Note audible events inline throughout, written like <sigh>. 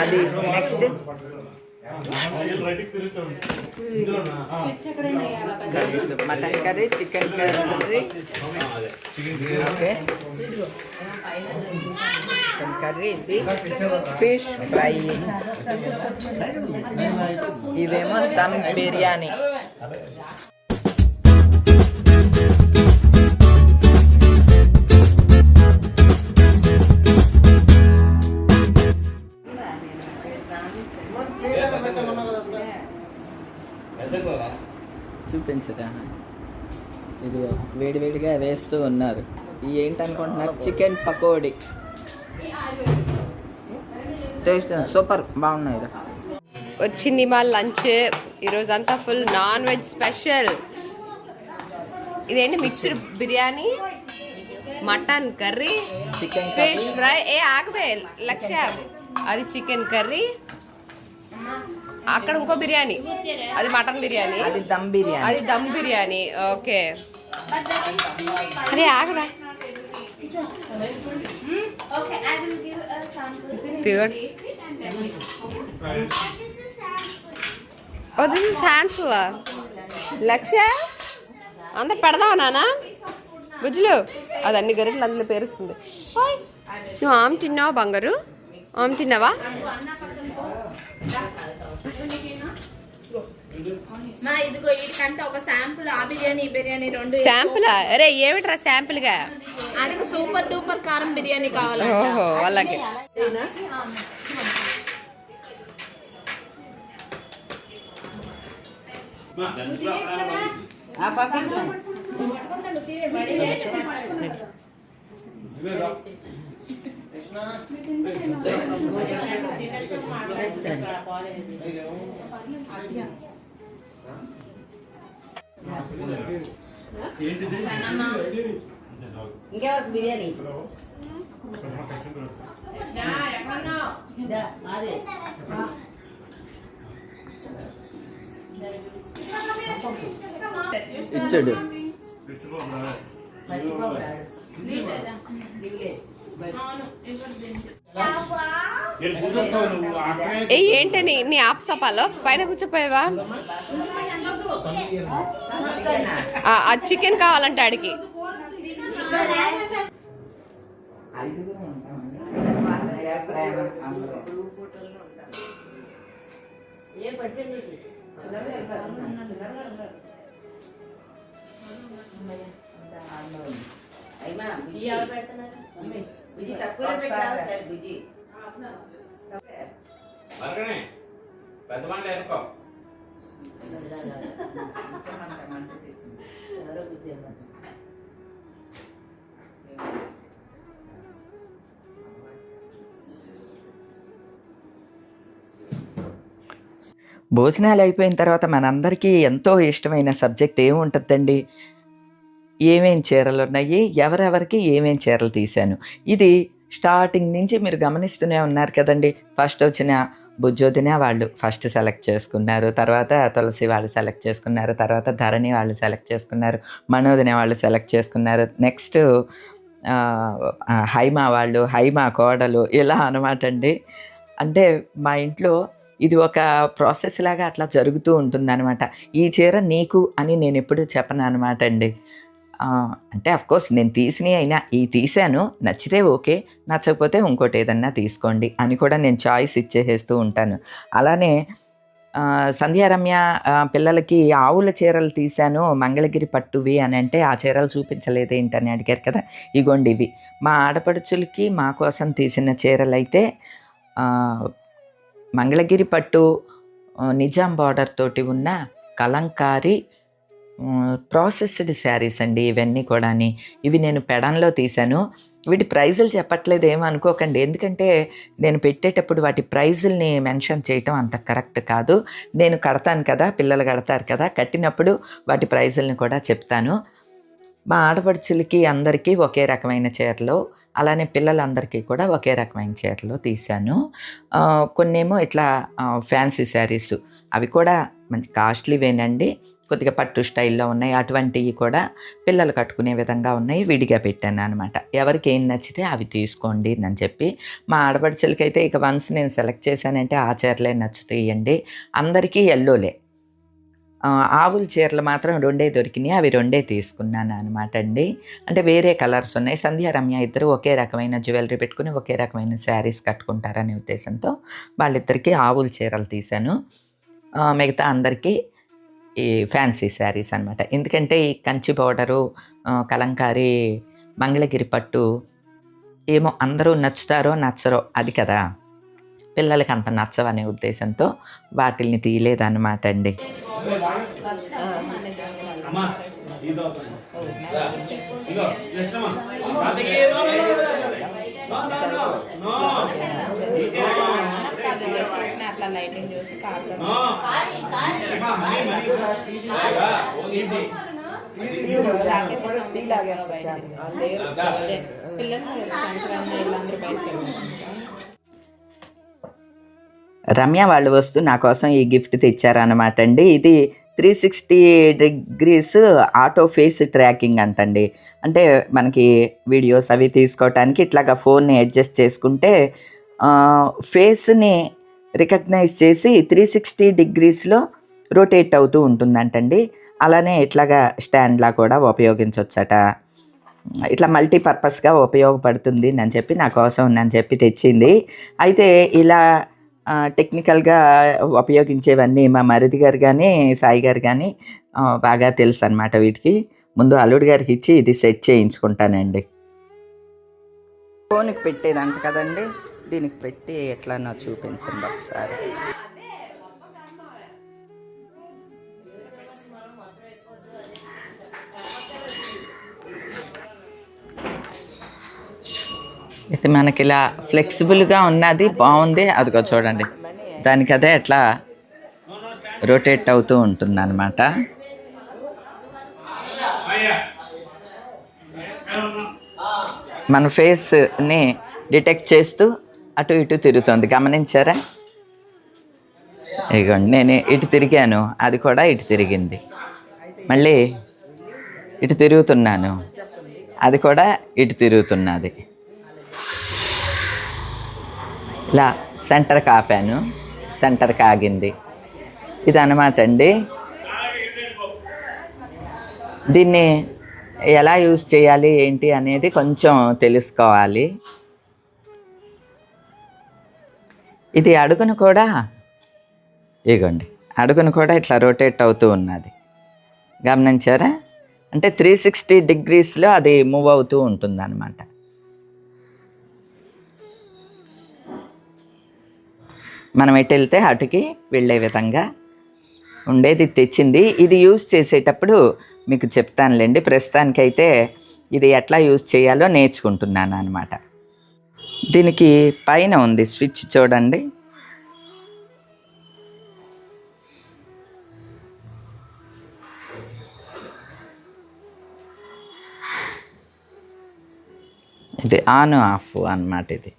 అది next mutton curry chicken curry okay chicken curry ఇది fish fry ఇవేమో దమ్ బిర్యానీ వేస్తూ ఉన్నారు. ఏంటనుకుంటున్నారు చికెన్ పకోడీ. టేస్ట్ సూపర్ బాగున్నాయి వచ్చింది మా లంచ్. ఈరోజు అంతా ఫుల్ నాన్ వెజ్ స్పెషల్ ఇదేంటి mixed biryani mutton curry chicken fish fry ఏ ఆగవే లక్ష్య. అది చికెన్ కర్రీ అక్కడ ఇంకో బిర్యానీ. అది మటన్ బిర్యానీ. అది దమ్ బిర్యానీ. అది దమ్ బిర్యానీ. ఓకే. అరే ఆగరా. ఓ దిస్ ఇస్ హ్యాండ్ఫుల్ లక్ష్య అందరు పెడదావా నాన్న? బుజ్జులు అది అన్ని గరిటలు అందులో పేరుస్తుంది. నువ్వు ఆమె తిన్నావా బంగారు? ఆమె తిన్నావా? మా ఇదిగో వీటికంటే ఒక శాంపుల్ ఆ బిర్యానీ ఈ బిర్యానీ రెండు శాంపుల్? అరే ఏమిట్రా శాంపుల్గా అడిగి సూపర్ డూపర్ కారం బిర్యానీ కావాలి ఓహో వాళ్ళకి ఇంకెవరికి బిర్యానీ. ఇచ్చాడు. ఏంటని నీ ఆప్ సపాలో? పైన కూర్చోపోయావా? ఆ, చికెన్ కావాలంటే ఆడికి బుజ్జి. బుజ్జి పెద్ద మాట ఎవరో భోజనాలు అయిపోయిన తర్వాత మనందరికీ ఎంతో ఇష్టమైన సబ్జెక్ట్ ఏముంటుందండి? ఏమేం చీరలు ఉన్నాయి? ఎవరెవరికి ఏమేం చీరలు తీశాను? ఇది స్టార్టింగ్ నుంచి మీరు గమనిస్తూనే ఉన్నారు కదండి. ఫస్ట్ వచ్చిన బుజ్జోదిన వాళ్ళు ఫస్ట్ సెలెక్ట్ చేసుకున్నారు. తర్వాత తులసి వాళ్ళు సెలెక్ట్ చేసుకున్నారు. తర్వాత ధరణి వాళ్ళు సెలెక్ట్ చేసుకున్నారు. మనోదినే వాళ్ళు సెలెక్ట్ చేసుకున్నారు. నెక్స్ట్ హైమా వాళ్ళు హైమా కోడలు ఇలా అనమాట అండి. అంటే మా ఇంట్లో ఇది ఒక ప్రాసెస్ లాగా అట్లా జరుగుతూ ఉంటుందన్నమాట. ఈ చీర నీకు అని నేను ఎప్పుడు చెప్పను అనమాట అండి. అంటే కోర్స్ నేను తీసినవి అయినా ఈ తీసాను నచ్చితే ఓకే నచ్చకపోతే ఇంకోటి ఏదన్నా తీసుకోండి అని కూడా నేను చాయిస్ ఇచ్చేసేస్తూ ఉంటాను. అలానే సంధ్యారమ్య పిల్లలకి ఆవుల చీరలు తీశాను మంగళగిరి పట్టువి అని అంటే ఆ చీరలు చూపించలేదు ఏంటని అడిగారు కదా ఇగోండి ఇవి. మా ఆడపడుచులకి మా కోసం తీసిన చీరలు అయితే మంగళగిరి పట్టు నిజాం బార్డర్ తోటి ఉన్న కలంకారీ ప్రాసెస్డ్ శారీస్ అండి ఇవన్నీ కూడాని. ఇవి నేను పెడంలో తీశాను. వీటి ప్రైజులు చెప్పట్లేదు ఏమనుకోకండి ఎందుకంటే నేను పెట్టేటప్పుడు వాటి ప్రైజుల్ని మెన్షన్ చేయటం అంత కరెక్ట్ కాదు. నేను కడతాను కదా పిల్లలు కడతారు కదా కట్టినప్పుడు వాటి ప్రైజుల్ని కూడా చెప్తాను. మా ఆడపడుచులకి అందరికీ ఒకే రకమైన చీరలు అలానే పిల్లలందరికీ కూడా ఒకే రకమైన చీరలు తీశాను. కొన్నేమో ఇట్లా ఫ్యాన్సీ శారీస్ అవి కూడా మంచి కాస్ట్లీవేనండి కొద్దిగా పట్టు స్టైల్లో ఉన్నాయి. అటువంటివి కూడా పిల్లలు కట్టుకునే విధంగా ఉన్నాయి. విడిగా పెట్టాను అనమాట ఎవరికి ఏం నచ్చితే అవి తీసుకోండి అని చెప్పి మా ఆడపడుచులకైతే ఇక వన్స్ నేను సెలెక్ట్ చేశానంటే ఆ చీరలే నచ్చుతాయండి. అందరికీ ఎల్లోలే ఆవుల చీరలు మాత్రం రెండే దొరికినాయి. అవి రెండే తీసుకున్నాను అనమాట అండి. అంటే వేరే కలర్స్ ఉన్నాయి. సంధ్యా రమ్య ఇద్దరు ఒకే రకమైన జ్యువెలరీ పెట్టుకుని ఒకే రకమైన శారీస్ కట్టుకుంటారనే ఉద్దేశంతో వాళ్ళిద్దరికీ ఆవుల చీరలు తీశాను. మిగతా అందరికీ ఈ ఫ్యాన్సీ శారీస్ అనమాట ఎందుకంటే ఈ కంచి పౌడరు కలంకారీ మంగళగిరి పట్టు ఏమో అందరూ నచ్చుతారో నచ్చరో అది కదా. పిల్లలకి అంత నచ్చవనే ఉద్దేశంతో వాటిల్ని తీయలేదన్నమాట అండి. అమ్మా తీసేయమ్మా. అట్లా లైటింగ్ చూసి కార్లో రమ్య వాళ్ళు వస్తూ నా కోసం ఈ గిఫ్ట్ తెచ్చారనమాట అండి. ఇది three sixty degrees auto face tracking అంటండి. అంటే మనకి వీడియోస్ అవి తీసుకోవటానికి ఇట్లాగా ఫోన్ని అడ్జస్ట్ చేసుకుంటే ఫేస్ని రికగ్నైజ్ చేసి త్రీ సిక్స్టీ డిగ్రీస్లో రొటేట్ అవుతూ ఉంటుందంటండి. అలానే ఇట్లాగా స్టాండ్లా కూడా ఉపయోగించవచ్చట ఇట్లా మల్టీపర్పస్గా ఉపయోగపడుతుంది అని చెప్పి నా కోసం అని చెప్పి తెచ్చింది. అయితే ఇలా టెక్నికల్గా ఉపయోగించేవన్నీ మా మరిది గారు కానీ సాయి గారు కానీ బాగా తెలుసు అనమాట వీటికి. ముందు అల్లుడు గారికి ఇచ్చి ఇది సెట్ చేయించుకుంటానండి. ఫోన్కి పెట్టేదంట కదండి. దీనికి పెట్టి ఎట్లనో చూపించండి ఒకసారి. ఇది మనకి ఇలా ఫ్లెక్సిబుల్గా ఉన్నది బాగుంది. అదిగో చూడండి. దానికి అదే ఎట్లా రొటేట్ అవుతూ ఉంటుంది అనమాట మన ఫేస్ని డిటెక్ట్ చేస్తూ అటు ఇటు తిరుగుతుంది. గమనించారా? ఇగోండి నేను ఇటు తిరిగాను. అది కూడా ఇటు తిరిగింది. మళ్ళీ ఇటు తిరుగుతున్నాను. అది కూడా ఇటు తిరుగుతున్నది. ఇలా సెంటర్ కాపాను. సెంటర్ కాగింది. ఇది అనమాట అండి. దీన్ని ఎలా యూజ్ చేయాలి ఏంటి అనేది కొంచెం తెలుసుకోవాలి. ఇది అడుగును కూడా. ఇగోండి. అడుగును కూడా ఇట్లా రొటేట్ అవుతూ ఉన్నది. గమనించారా? అంటే త్రీ సిక్స్టీ డిగ్రీస్లో అది మూవ్ అవుతూ ఉంటుంది అనమాట మనం ఎటు వెళ్తే అటుకి వెళ్ళే విధంగా ఉండేది తెచ్చింది. ఇది యూజ్ చేసేటప్పుడు మీకు చెప్తానులేండి. ప్రస్తుతానికైతే ఇది ఎట్లా యూజ్ చేయాలో నేర్చుకుంటున్నాను అనమాట దీనికి పైన ఉంది స్విచ్ చూడండి. ఇది ఆన్ ఆఫ్ అన్నమాట ఇది.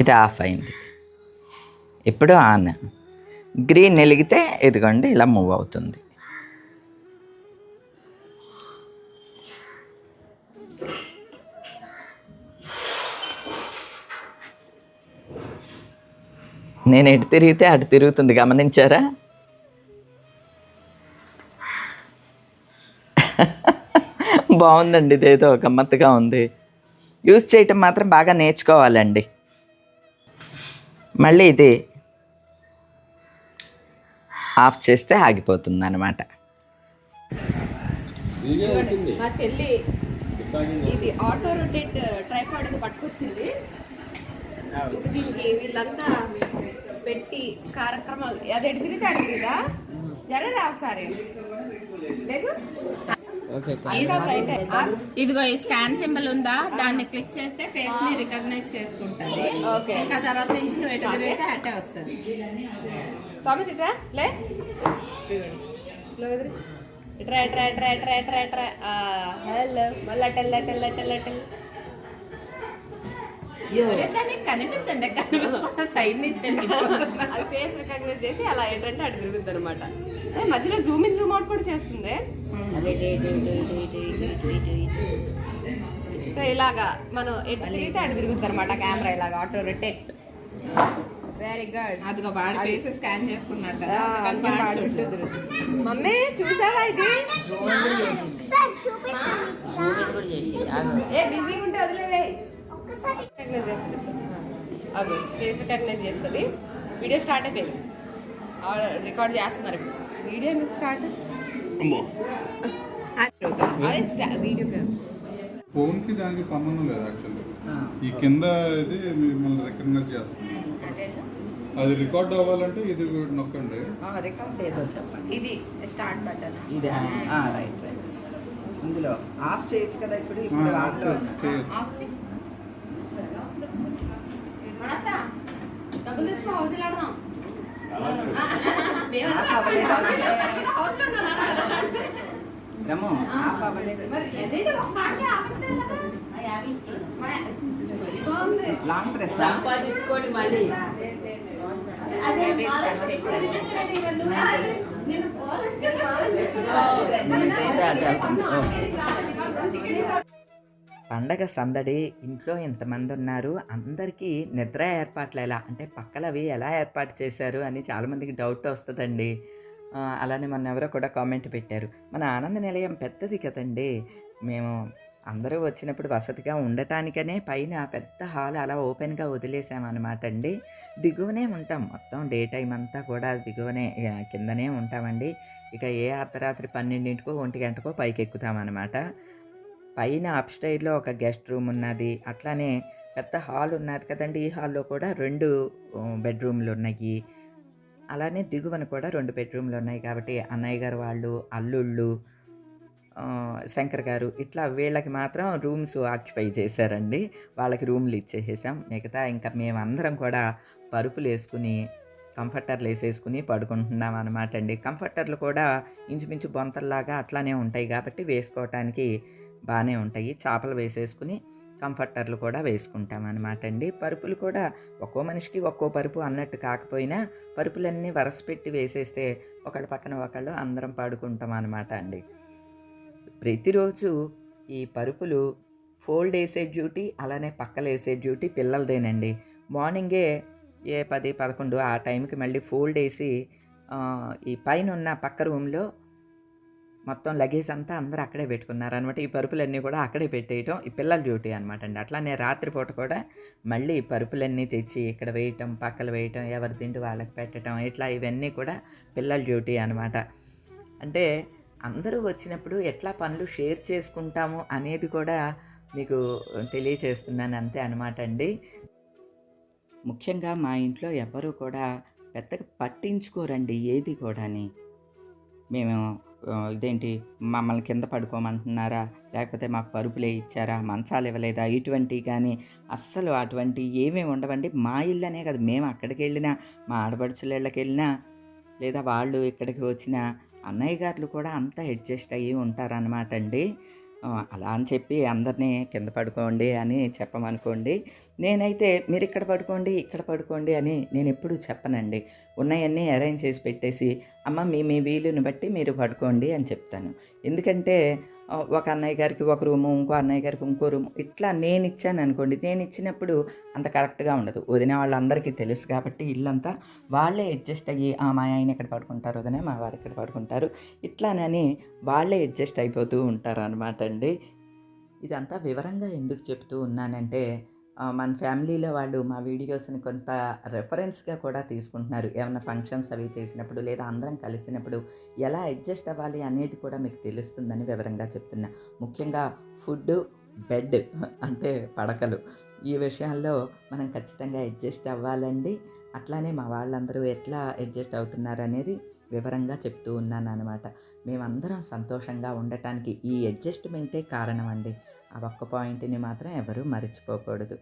ఇది ఆఫ్ అయింది. ఇప్పుడు ఆన్. గ్రీన్ వెలిగితే ఇదిగోండి ఇలా మూవ్ అవుతుంది. నేను ఎటు తిరిగితే అటు తిరుగుతుంది. గమనించారా? <laughs> బాగుందండి ఇదేదో గమ్మత్తుగా ఉంది. యూజ్ చేయటం మాత్రం బాగా నేర్చుకోవాలండి. మళ్ళీ ఇది ఆఫ్ చేస్తే ఆగిపోతుంది అనమాట మా చెల్లి ఇది ఆటో రొటేట్ ట్రైపాడ్ పట్టుకొచ్చింది. దీనికి వీళ్ళంతా పెట్టి కార్యక్రమాలు అది అటు తిరిగా జరరా ఒకసారి? లేదు? ఇదిగో ఈ స్కాన్ సింబల్ ఉందా? దాన్ని క్లిక్ చేస్తే ఫేస్ని రికగ్నైజ్ చేసుకుంటది. ఓకే. ఇంకా తర్వాత నుంచి నువ్వు ఎటు తిరిగితే అటే వస్తుంది. స్వామి తిట్రా? లే. ఇట్రా ఇట్రా ఇట్రా ఇట్రా ఇట్రా ఇట్రా. హలో. మళ్ళీ అటెల్ అటెల్ అటెల్ అటెల్ ఎవరే దానికి కనిపించండి కనిపించకుండా సైడ్ నుంచి. అది ఫేస్ రికగ్నైజ్ చేసి అలా ఏంటంటే అటు తిరుగుద్ది అనమాట మధ్యలో జూమ్ ఇన్ జూమ్ అవుట్ కూడా చేస్తుంది? సో ఇలాగా మనం ఎటు తిరిగితే అటు తిరుగుతుంది అనమాట కెమెరా ఇలాగా ఆటో రొటేట్ వెరీ గుడ్ అదిగో వాడి ఫేస్ స్కాన్ చేసుకున్నాడు కదా. మమ్మీ చూసావా ఇది ఏ బిజీగా ఉంటే వదిలేవే రికగ్నైజ్ చేస్తుంది అది ఫేస్ రికగ్నైజ్ చేస్తుంది. వీడియో స్టార్ట్ అయిపోయింది. రికార్డ్ చేస్తున్నారు వీడియో ఎందుకు స్టార్ట్? వీడియో ఫోన్కి దానికి సంబంధం లేదు యాక్చువల్లీ ఈ కింద ఇది మిమ్మల్ని రికగ్నైజ్ చేస్తుంది. అది రికార్డ్ అవ్వాలంటే ఇది నొక్కండి. రికార్డ్ ఏదో చెప్పండి. ఇది స్టార్ట్ బటన్ ఇది రైట్ రైట్ ఇందులో ఆఫ్ చేయొచ్చు కదా ఇప్పుడు ఆఫ్ చేయొచ్చు, చేయొచ్చు ఆఫ్ చేయి డబ్బులు తెచ్చుకో హౌస్ ఆడదాం. లాంగ్ ప్రెస్ సంపాదించుకోండి మళ్ళీ. నేను. పండగ సందడి ఇంట్లో ఇంతమంది ఉన్నారు అందరికీ నిద్ర ఏర్పాట్లు ఎలా అంటే పక్కలవి ఎలా ఏర్పాటు చేశారు అని చాలామందికి డౌట్ వస్తుందండి. అలానే మన ఎవరో కూడా కామెంట్ పెట్టారు. మన ఆనంద నిలయం పెద్దది కదండి. మేము అందరూ వచ్చినప్పుడు వసతిగా ఉండటానికనే పైన పెద్ద హాల్ అలా ఓపెన్గా వదిలేసామన్నమాట అండి. దిగువనే ఉంటాం. మొత్తం డే టైం అంతా కూడా దిగువనే కిందనే ఉంటామండి. ఇక ఏ అర్ధరాత్రి పన్నెండింటికో ఒంటి గంటకో పైకి ఎక్కుతామన్నమాట పైన అప్స్టైర్లో ఒక గెస్ట్ రూమ్ ఉన్నది. అట్లానే పెద్ద హాల్ ఉన్నది కదండి. ఈ హాల్లో కూడా రెండు బెడ్రూమ్లు ఉన్నాయి. అలానే దిగువన కూడా రెండు బెడ్రూమ్లు ఉన్నాయి కాబట్టి అన్నయ్య గారు వాళ్ళు అల్లుళ్ళు శంకర్ గారు ఇట్లా వీళ్ళకి మాత్రం రూమ్స్ ఆక్యుపై చేశారండి. వాళ్ళకి రూమ్లు ఇచ్చేసేసాం. మిగతా ఇంకా మేమందరం కూడా పరుపులు వేసుకుని కంఫర్టర్లు వేసేసుకుని పడుకుంటున్నాం అనమాట అండి. కంఫర్టర్లు కూడా ఇంచుమించు బొంతల్లాగా అట్లానే ఉంటాయి కాబట్టి వేసుకోవటానికి బాగానే ఉంటాయి. చేపలు వేసేసుకుని కంఫర్టర్లు కూడా వేసుకుంటాం అనమాట అండి పరుపులు కూడా ఒక్కో మనిషికి ఒక్కో పరుపు అన్నట్టు కాకపోయినా పరుపులన్నీ వరస పెట్టి వేసేస్తే ఒకళ్ళ పక్కన ఒకళ్ళు అందరం పడుకుంటాం అనమాట అండి ప్రతిరోజు ఈ పరుపులు ఫోల్డ్ వేసే డ్యూటీ అలానే పక్కలు వేసే డ్యూటీ పిల్లలదేనండి. మార్నింగే ఏ పది పదకొండు ఆ టైంకి మళ్ళీ ఫోల్డ్ వేసి ఈ పైన ఉన్న పక్క రూమ్లో మొత్తం లగేజ్ అంతా అందరూ అక్కడే పెట్టుకున్నారు అనమాట ఈ పరుపులన్నీ కూడా అక్కడే పెట్టేయటం ఈ పిల్లల డ్యూటీ అనమాట అండి. అట్లానే రాత్రిపూట కూడా మళ్ళీ ఈ పరుపులన్నీ తెచ్చి ఇక్కడ వేయటం పక్కలు వేయటం ఎవరి తిండి వాళ్ళకి పెట్టడం ఇట్లా ఇవన్నీ కూడా పిల్లల డ్యూటీ అనమాట అంటే అందరూ వచ్చినప్పుడు ఎట్లా పనులు షేర్ చేసుకుంటాము అనేది కూడా మీకు తెలియచేస్తున్నాను అంతే అనమాట అండి. ముఖ్యంగా మా ఇంట్లో ఎవరు కూడా పెద్దగా పట్టించుకోరండి ఏది కూడాని. మేము ఇదేంటి? మమ్మల్ని కింద పడుకోమంటున్నారా? లేకపోతే మాకు పరుపులే ఇచ్చారా? మంచాలు ఇవ్వలేదా? ఇటువంటి కానీ అస్సలు అటువంటి ఏమేమి ఉండవండి. మా ఇల్లు అనే కదా. మేము అక్కడికి వెళ్ళినా మా ఆడపడుచుల ఇళ్ళకి వెళ్ళినా లేదా వాళ్ళు ఇక్కడికి వచ్చినా అన్నయ్య గారులు కూడా అంతా అడ్జస్ట్ అయ్యి ఉంటారన్నమాట అండి. అలా అని చెప్పి అందరినీ కింద పడుకోండి అని చెప్పమనుకోండి. నేనైతే మీరు ఇక్కడ పడుకోండి ఇక్కడ పడుకోండి అని నేను ఎప్పుడూ చెప్పనండి. ఉన్నాయన్నీ అరేంజ్ చేసి పెట్టేసి అమ్మ మీ మీ వీలుని బట్టి మీరు పడుకోండి అని చెప్తాను. ఎందుకంటే ఒక అన్నయ్య గారికి ఒక రూము ఇంకో అన్నయ్య గారికి ఇంకో రూము. ఇట్లా నేను ఇచ్చాను అనుకోండి. నేను ఇచ్చినప్పుడు అంత కరెక్ట్గా ఉండదు. వదిన వాళ్ళందరికీ తెలుసు కాబట్టి ఇల్లంతా వాళ్ళే అడ్జస్ట్ అయ్యి ఆ మా ఆయన ఇక్కడ పడుకుంటారు వదిన? మా వారు ఇక్కడ పడుకుంటారు? ఇట్లానని వాళ్ళే అడ్జస్ట్ అయిపోతూ ఉంటారు అనమాట అండి. ఇదంతా వివరంగా ఎందుకు చెప్తూ ఉన్నానంటే మన ఫ్యామిలీలో వాళ్ళు మా వీడియోస్ని కొంత రెఫరెన్స్గా కూడా తీసుకుంటున్నారు. ఏమైనా ఫంక్షన్స్ అవి చేసినప్పుడు లేదా అందరం కలిసినప్పుడు ఎలా అడ్జస్ట్ అవ్వాలి అనేది కూడా మీకు తెలుస్తుందని వివరంగా చెప్తున్నా. ముఖ్యంగా ఫుడ్ బెడ్ అంటే పడకలు. ఈ విషయాల్లో మనం ఖచ్చితంగా అడ్జస్ట్ అవ్వాలండి. అట్లానే మా వాళ్ళందరూ ఎట్లా అడ్జస్ట్ అవుతున్నారు అనేది వివరంగా చెప్తూ ఉన్నాను అనమాట మేమందరం సంతోషంగా ఉండటానికి ఈ అడ్జస్ట్మెంటే కారణం అండి ఆ ఒక్క పాయింట్ని మాత్రం ఎవరూ మర్చిపోకూడదు.